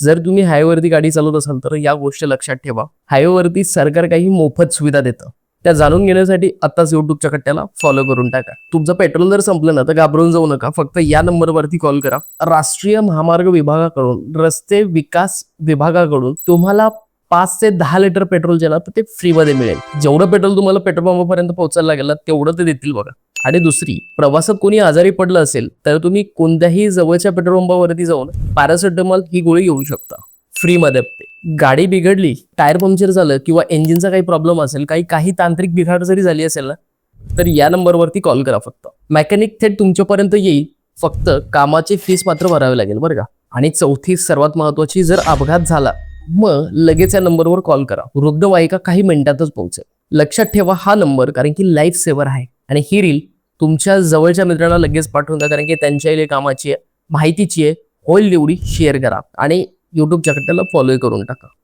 जर तुम्ही हायवेवरती गाडी चालवत असाल तर या गोष्टी लक्षात ठेवा. हायवेवरती सरकार काही मोफत सुविधा देतं. त्या जाणून घेण्यासाठी आताच युट्यूबच्या कट्ट्याला फॉलो करून टाका. तुमचं पेट्रोल जर संपलं ना तर घाबरून जाऊ नका. फक्त या नंबरवरती कॉल करा. राष्ट्रीय महामार्ग विभागाकडून रस्ते विकास विभागाकडून तुम्हाला पाच ते दहा लिटर पेट्रोल जे ना तर ते फ्रीमध्ये मिळेल. जेवढं पेट्रोल तुम्हाला पेट्रोल पंपापर्यंत पोहोचायला लागेल तेवढं ते देतील बघा. आणि दुसरी प्रवासात कोणी आजारी पडलं असेल तर तुम्ही कोणत्याही जवळच्या पेट्रोल पंपावरती जाऊन पॅरासिटामॉल ही गोळी घेऊ शकता. फ्रीमध्ये. गाडी बिघडली टायर पंक्चर झालं किंवा इंजिनचा काही प्रॉब्लेम असेल काही काही तांत्रिक बिघाड जरी झाली असेल ना तर या नंबरवरती कॉल करा फक्त. मेकॅनिक थेट तुमच्यापर्यंत येईल फक्त कामाची फीस मात्र भरावी लागेल बरं का. आणि चौथी सर्वात महत्वाची जर अपघात झाला मग लगेच या नंबरवर कॉल करा. रुग्णवाहिका काही मिनिटातच पोहोचेल. लक्षात ठेवा हा नंबर कारण की लाईफ सेवर आहे. आणि ही रील तुमच्या जवळच्या मित्रांना लगेच पाठवून द्या कारण की त्यांच्याही कामाची आहे माहितीची आहे. होईल एवढी शेअर करा आणि यूट्यूब चॅनलला फॉलो करून टाका.